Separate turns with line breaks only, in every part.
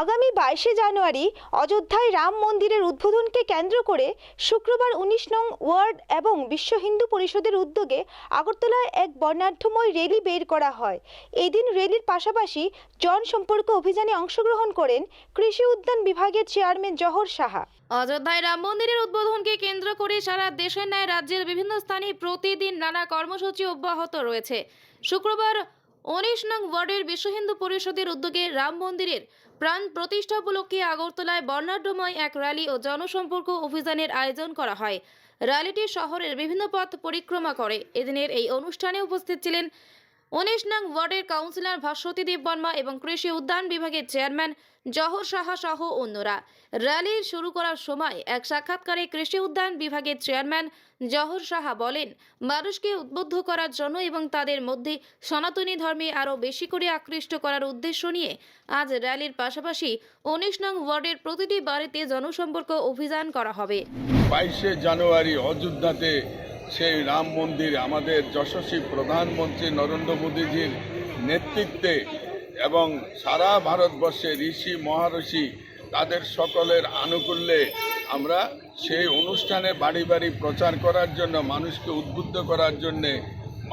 আগামী বাইশে জানুয়ারি অযোধ্যায় রাম মন্দিরের উদ্বোধনকে কেন্দ্র করে শুক্রবার উনিশ নং ওয়ার্ড এবং বিশ্ব হিন্দু পরিষদের উদ্যোগে আগরতলায় এক বর্ণাঢ্যময় র্যালি বের করা হয়। এদিন র্যালির পাশাপাশি জনসম্পর্ক অভিযানে অংশগ্রহণ করেন কৃষি উদ্যান বিভাগের চেয়ারম্যান জহর সাহা।
অযোধ্যায় রাম মন্দিরের উদ্বোধনকে কেন্দ্র করে সারা দেশের ন্যায় রাজ্যের বিভিন্ন স্থানে প্রতিদিন নানা কর্মসূচি অব্যাহত রয়েছে। শুক্রবার উনিশ নং ওয়ার্ডের বিশ্ব হিন্দু পরিষদের উদ্যোগে রাম মন্দিরের প্রাণ প্রতিষ্ঠা উপলক্ষে আগরতলায় বর্ণাঢ্যময় এক র্যালি ও জনসম্পর্ক অভিযানের আয়োজন করা হয়। র্যালিটি শহরের বিভিন্ন পথ পরিক্রমা করে। এদিনের এই অনুষ্ঠানে উপস্থিত ছিলেন উনিশ নং ওয়ার্ডের কাউন্সিলর ভাস্বতী দেব বর্মা এবং কৃষি উদ্যান বিভাগের চেয়ারম্যান জহর সাহা সহ অন্যরা। র্যালি শুরু করার সময় এক সাক্ষাৎকারে কৃষি উদ্যান বিভাগের চেয়ারম্যান জহর সাহা বলেন, মানুষকে উদ্বুদ্ধ করার জন্য এবং তাদের মধ্যে সনাতনী ধর্মে আরও বেশি করে আকৃষ্ট করার উদ্দেশ্য নিয়ে আজ র্যালির পাশাপাশি উনিশ নং ওয়ার্ডের প্রতিটি বাড়িতে জনসম্পর্ক অভিযান করা হবে।
বাইশে জানুয়ারি অযোধ্যাতে সেই রাম মন্দির আমাদের যশস্বী প্রধানমন্ত্রী নরেন্দ্র মোদীজির নেতৃত্বে এবং সারা ভারতবর্ষে ঋষি, মহারষি, তাদের সকলের আনুকূল্যে আমরা সেই অনুষ্ঠানে বাড়ি বাড়ি প্রচার করার জন্য, মানুষকে উদ্বুদ্ধ করার জন্যে,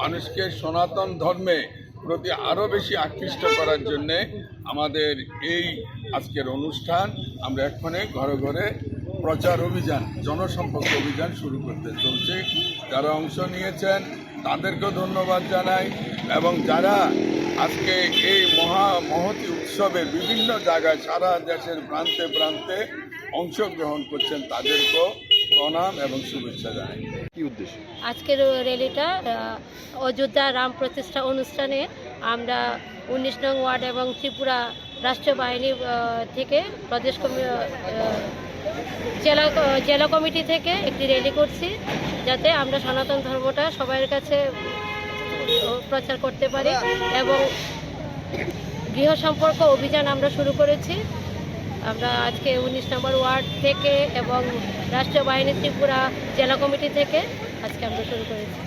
মানুষকে সনাতন ধর্মে প্রতি আরও বেশি আকৃষ্ট করার জন্যে আমাদের এই আজকের অনুষ্ঠান। আমরা এক্ষণে ঘরে ঘরে প্রচার অভিযান জনসম্পর্ক অভিযান শুরু করতে চলছে। যারা অংশ নিয়েছেন তাদেরকেও ধন্যবাদ জানাই এবং যারা আজকে এই মহা মহতি উৎসবে বিভিন্ন জায়গায় সারা দেশের প্রান্তে প্রান্তে অংশগ্রহণ করছেন তাদেরকেও প্রণাম এবং শুভেচ্ছা জানাই।
কি উদ্দেশ্য?
আজকের র্যালিটা অযোধ্যা রাম প্রতিষ্ঠা অনুষ্ঠানে আমরা উনিশ নং ওয়ার্ড এবং ত্রিপুরা রাষ্ট্র বাহিনী থেকে প্রদেশ জেলা জেলা কমিটি থেকে একটি র্যালি করছি যাতে আমরা সনাতন ধর্মটা সবার কাছে প্রচার করতে পারি এবং গৃহ সম্পর্ক অভিযান আমরা শুরু করেছি। আমরা আজকে উনিশ নম্বর ওয়ার্ড থেকে এবং রাষ্ট্রীয় বাহিনী ত্রিপুরা জেলা কমিটি থেকে আজকে আমরা শুরু করেছি।